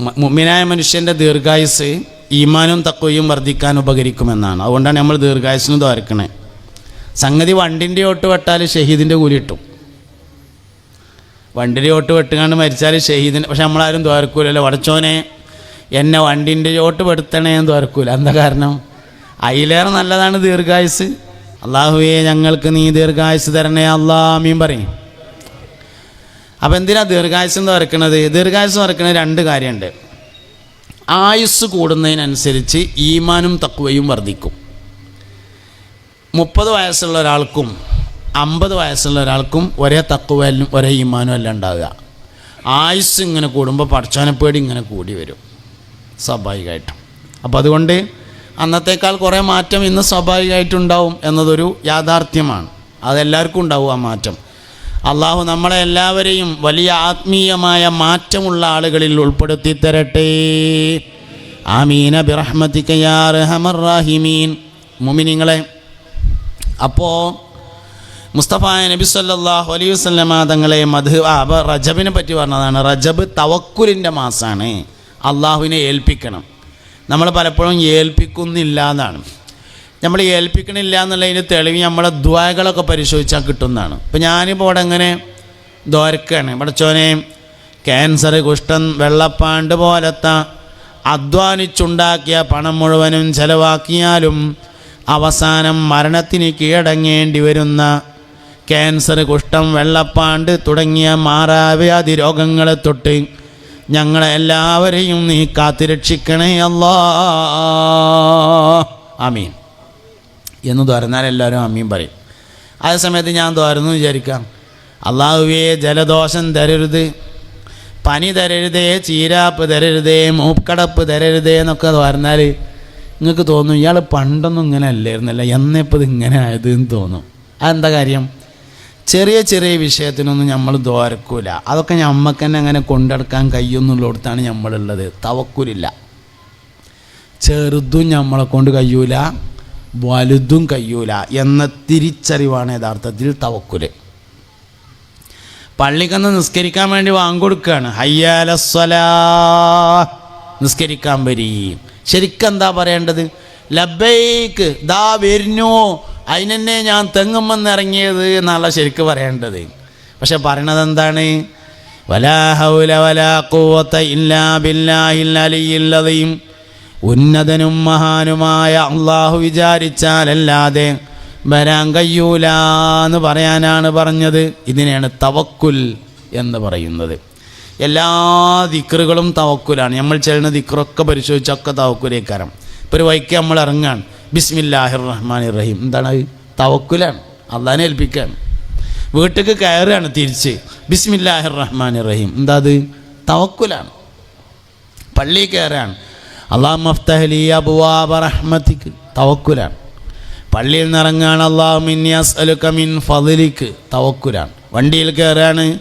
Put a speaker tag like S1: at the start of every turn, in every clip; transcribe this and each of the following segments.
S1: മ- മുഅ്മിനായ മനുഷ്യന്റെ ദീർഘായുസ് ഈമാനും തക്കവയും വർദ്ധിക്കാൻ ഉപകരിക്കുമെന്നാണ്. അതുകൊണ്ടാണ് നമ്മൾ ദീർഘായുസിന് ദ്വാരക്കണേ. സംഗതി വണ്ടിന്റെ ഓട്ട് വെട്ടാൽ ഷഹീദിന്റെ കൂലി കിട്ടും. വണ്ടിന്റെ ഓട്ട് വെട്ടുകാണ്ട് മരിച്ചാൽ ഷഹീദിന്റെ പക്ഷെ നമ്മളാരും തോരക്കൂലല്ലോ വടച്ചോനെ എന്നെ വണ്ടിന്റെ ചോട്ട് പെടുത്തണേ എന്ന് ദ്വാരക്കൂല. എന്താ കാരണം? അതിലേറെ നല്ലതാണ് ദീർഘായുസ്. അള്ളാഹുവേ ഞങ്ങൾക്ക് നീ ദീർഘായുസ് തരണേ. അള്ളാമീൻ പറയും. അപ്പം എന്തിനാ ദീർഘായുസ് എന്ന് പറക്കണത് ദീർഘായുസ് പറക്കണത് രണ്ട് കാര്യമുണ്ട്. ആയുസ് കൂടുന്നതിനനുസരിച്ച് ഈമാനും തക്കുവയും വർദ്ധിക്കും. മുപ്പത് വയസ്സുള്ള ഒരാൾക്കും അമ്പത് വയസ്സുള്ള ഒരാൾക്കും ഒരേ തക്കുവലും ഒരേ ഈമാനും അല്ല ഉണ്ടാവുക. ആയുസ് ഇങ്ങനെ കൂടുമ്പോൾ പഠിച്ചാനപ്പേടി ഇങ്ങനെ കൂടി വരും. സ്വാഭാവികമായിട്ടും. അപ്പോൾ അതുകൊണ്ട് അന്നത്തേക്കാൾ കുറേ മാറ്റം ഇന്ന് സ്വാഭാവികമായിട്ടുണ്ടാവും എന്നതൊരു യാഥാർത്ഥ്യമാണ്. അതെല്ലാവർക്കും ഉണ്ടാവും ആ മാറ്റം. അള്ളാഹു നമ്മളെ എല്ലാവരെയും വലിയ ആത്മീയമായ മാറ്റമുള്ള ആളുകളിൽ ഉൾപ്പെടുത്തി തരട്ടെ. ആമീന ബിറഹ്മത്തിക്കയാർഹമറാഹിമീൻ മുമിനിങ്ങളെ അപ്പോ മുസ്തഫ നബി സല്ലല്ലാഹു അലൈഹി വസല്ലമ തങ്ങളെ മധു അപ്പൊ റജബിനെ പറ്റി പറഞ്ഞതാണ്. റജബ് തവക്കുലിന്റെ മാസമാണ് അള്ളാഹുവിനെ ഏൽപ്പിക്കണം. നമ്മൾ പലപ്പോഴും ഏൽപ്പിക്കുന്നില്ല എന്നാണ്. നമ്മൾ ഏൽപ്പിക്കണില്ല എന്നുള്ളതിന് തെളിവ് നമ്മളെ ദ്വാകളൊക്കെ പരിശോധിച്ചാൽ കിട്ടുന്നതാണ്. ഇപ്പം ഞാനിപ്പോൾ ഇവിടെ എങ്ങനെ ദ്വാരക്കാണ്. പടച്ചോനെ ക്യാൻസർ കുഷ്ഠം വെള്ളപ്പാണ്ട് പോലത്തെ അധ്വാനിച്ചുണ്ടാക്കിയ പണം മുഴുവനും ചെലവാക്കിയാലും അവസാനം മരണത്തിന് കീഴടങ്ങേണ്ടി വരുന്ന ക്യാൻസർ കുഷ്ഠം വെള്ളപ്പാണ്ട് തുടങ്ങിയ മാറാവ്യാധി രോഗങ്ങളെ തൊട്ട് ഞങ്ങളെ എല്ലാവരെയും നീ കാത്തിരക്ഷിക്കണേ അല്ലാ ആമീൻ. എന്ന് തുറന്നാൽ എല്ലാവരും അമ്മയും പറയും. അതേ സമയത്ത് ഞാൻ തുറന്നു വിചാരിക്കാം അള്ളാഹുവേ ജലദോഷം തരരുത് പനി തരരുതേ ചീരാപ്പ് തരരുതേ മൂക്കടപ്പ് തരരുതേ എന്നൊക്കെ പറഞ്ഞാൽ നിങ്ങൾക്ക് തോന്നും ഇയാൾ പണ്ടൊന്നും ഇങ്ങനെ അല്ലായിരുന്നല്ല എന്നിപ്പോൾ ഇത് ഇങ്ങനെ ആയത് എന്ന് തോന്നും. അതെന്താ കാര്യം? ചെറിയ ചെറിയ വിഷയത്തിനൊന്നും നമ്മൾ ദോരക്കൂല അതൊക്കെ നമ്മൾക്ക് തന്നെ അങ്ങനെ കൊണ്ടെടുക്കാൻ കഴിയുന്നുള്ളിടത്താണ് നമ്മളുള്ളത്. തവക്കൂലില്ല. ചെറുതും നമ്മളെ കൊണ്ട് കഴിയൂല വലുതും കഴിയൂല എന്ന തിരിച്ചറിവാണ് യഥാർത്ഥത്തിൽ തവക്കുൽ. പള്ളിക്കന്ന് നിസ്കരിക്കാൻ വേണ്ടി വാങ്ങിക്കൊടുക്കുകയാണ് ഹയ്യാലസ്വലാ. നിസ്കരിക്കാൻ വരികയും. ശരിക്കും എന്താ പറയേണ്ടത്? ലബൈക്ക് ദാ വരുന്നു. അതിനെന്നെ ഞാൻ തെങ്ങുമെന്ന് ഇറങ്ങിയത് എന്നല്ല ശരിക്ക് പറയേണ്ടത്. പക്ഷെ പറയണത് എന്താണ്? വലാ ഹൗല വലാ ഖുവത ഇല്ലാ ബില്ലാ അലിയിൽ അദീം ഉന്നതനും മഹാനുമായ അള്ളാഹു വിചാരിച്ചാലല്ലാതെ വരാൻ കഴിയൂല എന്ന് പറയാനാണ് പറഞ്ഞത്. ഇതിനെയാണ് തവക്കുൽ എന്ന് പറയുന്നത്. എല്ലാ ദിക്റുകളും തവക്കുലാണ്. നമ്മൾ ചെയ്യുന്ന ദിക്റൊക്കെ പരിശോധിച്ചൊക്കെ തവക്കുലേക്കാരം. ഇപ്പോൾ ഒരു വൈക്ക് നമ്മൾ ഇറങ്ങാണ്. ബിസ്മില്ലാഹിർ റഹ്മാൻ റഹീം എന്താണ് തവക്കുലാണ്. അള്ളാഹിനെ ഏൽപ്പിക്കുകയാണ്. വീട്ടിലേക്ക് കയറുകയാണ് തിരിച്ച്. ബിസ്മില്ലാഹിർ റഹ്മാൻ റഹീം എന്താ അത്? തവക്കുലാണ്. പള്ളി കയറാണ് അള്ളാഹ് മഫ്തഹലി അബുവാബ റഹ്മത്തിക്ക് തവക്കുലാണ്. പള്ളിയിൽ നിറങ്ങാണ് അള്ളാഹു മിന്യാസ് അലുക്ക മിൻ ഫതിലിക്ക് തവക്കുലാണ്. വണ്ടിയിൽ കയറാണ്.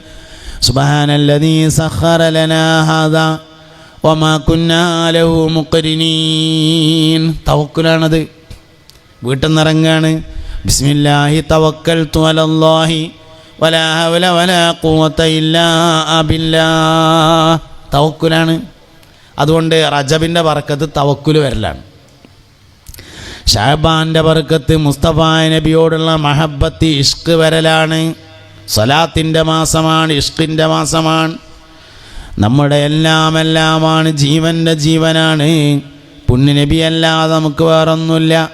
S1: തവക്കുലാണത്. വീട്ടിൽ നിറങ്ങാണ് ബിസ്മില്ലാഹി തവക്കൽ അലല്ലാഹി വലാ ഹൗല വലാ ഖുവത ഇല്ലാ ബില്ലാ. തവക്കുലാണ്. അതുകൊണ്ട് റജബിന്റെ ബർക്കത്ത് തവക്കുൽ വരലാണ്. ഷാബാന്റെ ബർക്കത്ത് മുസ്തഫ നബിയോടുള്ള മഹബത്തി ഇഷ്ക് വരലാണ്. സലാത്തിന്റെ മാസമാണ് ഇഷ്കിന്റെ മാസമാണ്. നമ്മുടെ എല്ലാം എല്ലാമാണ് ജീവന്റെ ജീവനാണ് പുണ്യനബി അല്ലാതെ നമുക്ക് വേറൊന്നുമില്ല.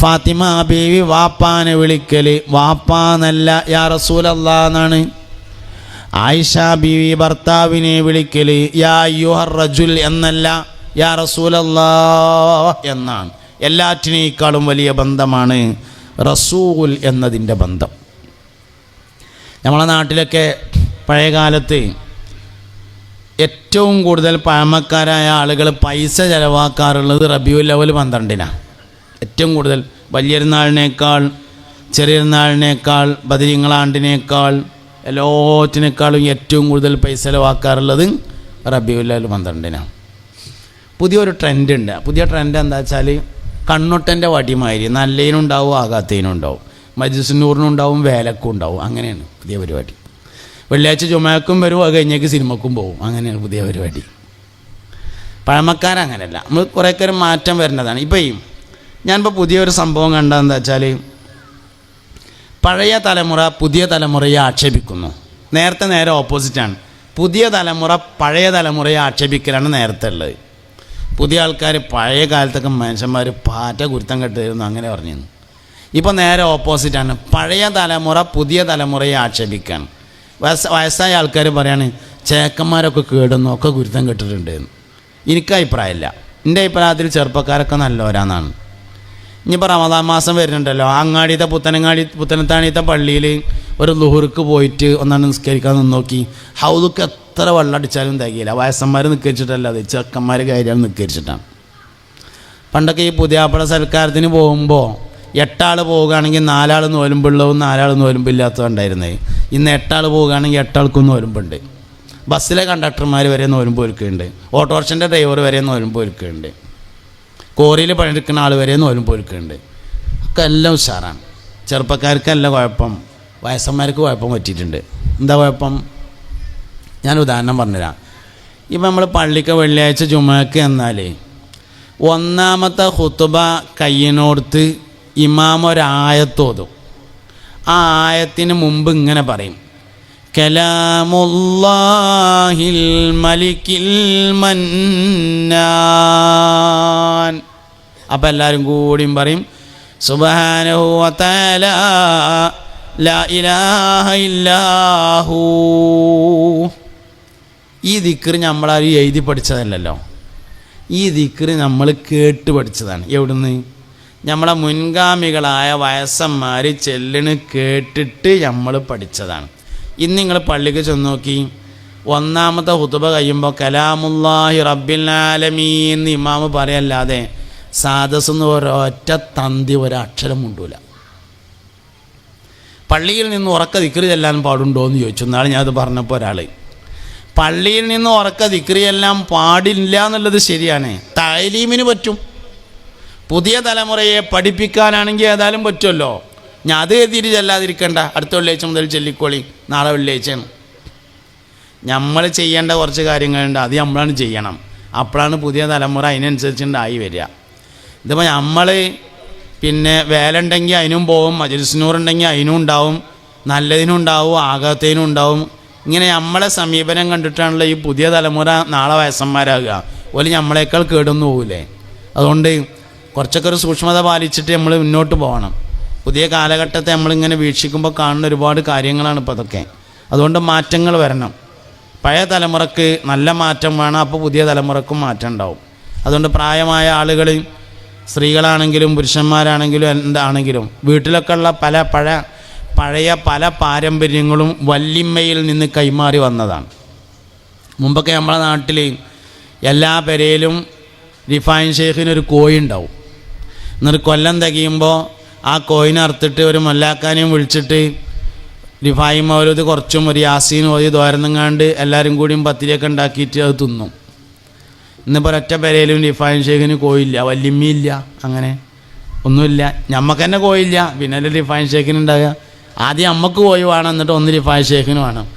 S1: ഫാത്തിമ ബീവി വാപ്പാനെ വിളിക്കൽ വാപ്പാന്നല്ല യാ റസൂലല്ലാ എന്നാണ്. ആയിഷ ബിവി ഭർത്താവിനെ വിളിക്കൽ യാ യുഹർ റജുൽ എന്നല്ല യാ റസൂലല്ലാ എന്നാണ്. എല്ലാറ്റിനേക്കാളും വലിയ ബന്ധമാണ് റസൂൽ എന്നതിന്റെ ബന്ധം. നമ്മളെ നാട്ടിലൊക്കെ പഴയകാലത്ത് ഏറ്റവും കൂടുതൽ പഴമക്കാരായ ആളുകൾ പൈസ ചിലവാക്കാറുള്ളത് റബിയു ലെവൽ പന്ത്രണ്ടിനാണ് ഏറ്റവും കൂടുതൽ വലിയൊരുനാളിനേക്കാൾ ചെറിയൊരുനാളിനേക്കാൾ ബദിരിങ്ങളാണ്ടിനേക്കാൾ എല്ലാറ്റിനേക്കാളും ഏറ്റവും കൂടുതൽ പൈസ ചിലവാക്കാറുള്ളത് റബിയുല്ലാൽ പന്ത്രണ്ടിനാണ് പുതിയൊരു ട്രെൻഡ് ഉണ്ട്. പുതിയ ട്രെൻഡ് എന്താ വെച്ചാൽ കണ്ണൊട്ടന്റെ വടിമാതിരി നല്ലതിനും ഉണ്ടാവും ആകാത്തതിനും ഉണ്ടാവും മജിസിനൂറിനും ഉണ്ടാവും വേലക്കും ഉണ്ടാവും. അങ്ങനെയാണ് പുതിയ പരിപാടി. വെള്ളിയാഴ്ച ചുമക്കും വരും അത് കഴിഞ്ഞേക്ക് സിനിമക്കും പോകും. അങ്ങനെയാണ് പുതിയ പരിപാടി. പഴമക്കാരങ്ങനെയല്ല നമ്മൾ കുറേക്കാരും മാറ്റം വരേണ്ടതാണ് ഇപ്പം ഞാൻ പുതിയൊരു സംഭവം കണ്ടതെന്താ വെച്ചാൽ പഴയ തലമുറ പുതിയ തലമുറയെ ആക്ഷേപിക്കുന്നു. നേരത്തെ നേരെ ഓപ്പോസിറ്റാണ് പുതിയ തലമുറ പഴയ തലമുറയെ ആക്ഷേപിക്കലാണ് നേരത്തെ ഉള്ളത്. പുതിയ ആൾക്കാർ പഴയ കാലത്തൊക്കെ മനുഷ്യന്മാർ പാറ്റ കുരുത്തം കെട്ടിയിരുന്നു അങ്ങനെ പറഞ്ഞിരുന്നു. ഇപ്പോൾ നേരെ ഓപ്പോസിറ്റാണ് പഴയ തലമുറ പുതിയ തലമുറയെ ആക്ഷേപിക്കുകയാണ് വയസ്സ വയസ്സായ ആൾക്കാർ പറയാണ് ചേക്കന്മാരൊക്കെ കേടുന്നു ഒക്കെ ഗുരുത്തം കെട്ടിട്ടുണ്ട് എന്ന് എനിക്ക് അഭിപ്രായമില്ല. എന്റെ അഭിപ്രായത്തിൽ ചെറുപ്പക്കാരൊക്കെ നല്ലവരാന്നാണ്. ഇനിയിപ്പോൾ റമദാൻ മാസം വരുന്നുണ്ടല്ലോ. അങ്ങാടിയത്തെ പുത്തനങ്ങാടി പുത്തനത്താണിത്തെ പള്ളിയിൽ ഒരു ലുഹുർക്ക് പോയിട്ട് ഒന്നാണ് നിസ്കരിക്കാൻ നിന്ന് നോക്കി ഹൗദുക്ക് എത്ര വെള്ളം അടിച്ചാലും തികയില്ല. വയസ്സന്മാർ നിസ്കരിച്ചിട്ടല്ല അത്. ചെക്കന്മാർ കാര്യം നിസ്കരിച്ചിട്ടാണ്. പണ്ടൊക്കെ ഈ പുതിയാപ്പള സൽക്കാരത്തിന് പോകുമ്പോൾ എട്ടാൾ പോവുകയാണെങ്കിൽ നാലാൾ നോലുമ്പുള്ളവും നാലാൾ നോലുമ്പില്ലാത്തതുണ്ടായിരുന്നേ ഇന്ന് എട്ടാൾ പോവുകയാണെങ്കിൽ എട്ടാൾക്കും നോലുമ്പുണ്ട് ബസ്സിലെ കണ്ടക്ടർമാർ വരെ നോലുമ്പ് ഒരുക്കുന്നുണ്ട്. ഓട്ടോറിക്ഷന്റെ ഡ്രൈവർ വരെ നോലുമ്പ് ഒരുക്കുന്നുണ്ട്. കോറിയിൽ പണിയെടുക്കുന്ന ആൾ വരെ നോലും ഒരുക്കുന്നുണ്ട് ഒക്കെ എല്ലാം ഉഷാറാണ്. ചെറുപ്പക്കാർക്കല്ല കുഴപ്പം. വയസ്സന്മാർക്ക് കുഴപ്പം പറ്റിയിട്ടുണ്ട്. എന്താ കുഴപ്പം? ഞാൻ ഉദാഹരണം പറഞ്ഞുതരാം. ഇപ്പം നമ്മൾ പള്ളിക്ക് വെള്ളിയാഴ്ച ജുമക്ക് എന്നാൽ ഒന്നാമത്തെ ഹുത്തുബ കയ്യിനോടുത്ത് ഇമാം ഒരായത്തോതും. ആ ആയത്തിന് മുമ്പ് ഇങ്ങനെ പറയും. കലാമുല്ലാഹിൽ മലിക്കിൽ മന്നാൻ അപ്പം എല്ലാവരും കൂടിയും പറയും സുബാനഹു ഇലാഹു ഈ ദിക്കറ് നമ്മളാരും എഴുതി പഠിച്ചതല്ലല്ലോ. ഈ ദിക്കറ് നമ്മൾ കേട്ട് പഠിച്ചതാണ്. എവിടുന്ന്? നമ്മളെ മുൻഗാമികളായ വയസ്സന്മാർ ചെല്ലിന് കേട്ടിട്ട് നമ്മൾ പഠിച്ചതാണ്. ഇന്ന് നിങ്ങൾ പള്ളിക്ക് ചെന്ന് നോക്കി. ഒന്നാമത്തെ ഹുതുബ കഴിയുമ്പോൾ കലാമുല്ലാഹി റബ്ബിൽ ആലമീൻ എന്ന് ഇമാമ് പറയല്ലാതെ സാദസ് എന്ന് ഒരൊറ്റ തന്തി ഒരക്ഷരം മുണ്ടൂല. പള്ളിയിൽ നിന്ന് ഉറക്ക ദിക്രി ചെല്ലാൻ പാടുണ്ടോ എന്ന് ചോദിച്ചു. എന്നാണ് ഞാനത് പറഞ്ഞപ്പോൾ ഒരാൾ പള്ളിയിൽ നിന്ന് ഉറക്ക ദിക്രി എല്ലാം പാടില്ല എന്നുള്ളത് ശരിയാണ്. താലീമിന് പറ്റും. പുതിയ തലമുറയെ പഠിപ്പിക്കാനാണെങ്കിൽ ഏതായാലും പറ്റുമല്ലോ. ഞാൻ അത് എഴുതിയിട്ട് ചെല്ലാതിരിക്കണ്ട. അടുത്ത വെള്ളിയാഴ്ച മുതൽ ചെല്ലിക്കോളി. നാളെ വെള്ളിയാഴ്ചയാണ്. നമ്മൾ ചെയ്യേണ്ട കുറച്ച് കാര്യങ്ങളുണ്ട്. അത് നമ്മളാണ് ചെയ്യണം. അപ്പോഴാണ് പുതിയ തലമുറ അതിനനുസരിച്ചുണ്ടായി വരിക. ഇതിപ്പോൾ നമ്മൾ പിന്നെ വേല ഉണ്ടെങ്കിൽ അതിനും പോവും മജിൽസിനൂറുണ്ടെങ്കിൽ അതിനും ഉണ്ടാവും നല്ലതിനും ഉണ്ടാവും ആകാത്തതിനും ഉണ്ടാവും. ഇങ്ങനെ നമ്മളെ സമീപനം കണ്ടിട്ടാണല്ലോ ഈ പുതിയ തലമുറ നാളെ വയസ്സന്മാരാകുക. ഓൽ നമ്മളെക്കാൾ കേടൊന്നും പോകില്ലേ അതുകൊണ്ട് കുറച്ചൊക്കെ ഒരു സൂക്ഷ്മത പാലിച്ചിട്ട് നമ്മൾ മുന്നോട്ട് പോകണം. പുതിയ കാലഘട്ടത്തെ നമ്മളിങ്ങനെ വീക്ഷിക്കുമ്പോൾ കാണുന്ന ഒരുപാട് കാര്യങ്ങളാണ് ഇപ്പോൾ അതൊക്കെ. അതുകൊണ്ട് മാറ്റങ്ങൾ വരണം. പഴയ തലമുറയ്ക്ക് നല്ല മാറ്റം വേണം അപ്പോൾ പുതിയ തലമുറക്കും മാറ്റം ഉണ്ടാവും. അതുകൊണ്ട് പ്രായമായ ആളുകൾ സ്ത്രീകളാണെങ്കിലും പുരുഷന്മാരാണെങ്കിലും എന്താണെങ്കിലും വീട്ടിലൊക്കെ ഉള്ള പല പഴ പഴയ പല പാരമ്പര്യങ്ങളും വല്ലിമ്മയിൽ നിന്ന് കൈമാറി വന്നതാണ്. മുമ്പൊക്കെ നമ്മളെ നാട്ടിൽ എല്ലാ പെരയിലും റിഫൈൻ ഷെയ്ഖിനൊരു കോഴി ഉണ്ടാവും. എന്നിട്ട് കൊല്ലം തികയുമ്പോൾ ആ കോയിനെ അറുത്തിട്ട് ഒരു മൊല്ലാക്കാനെയും വിളിച്ചിട്ട് റിഫായി ഒരു കുറച്ചും ഒരു യാസീനും ഒരു തോരന്നങ്ങാണ്ട് എല്ലാവരും കൂടിയും പത്തിരിയൊക്കെ ഉണ്ടാക്കിയിട്ട് അത് തിന്നും. ഇന്നിപ്പോൾ ഒരൊറ്റ പെരയിലും റിഫായിൻ ഷേഖിന് കോയില്ല വല്യമ്മയില്ല അങ്ങനെ ഒന്നുമില്ല. ഞമ്മക്ക് തന്നെ കോയില്ല പിന്നെ റിഫായിൻ ഷേഖിന് ഉണ്ടാകുക ആദ്യം അമ്മയ്ക്ക് കോയി വേണം എന്നിട്ട് ഒന്ന് റിഫായിൻ ഷേഖിന് വേണം.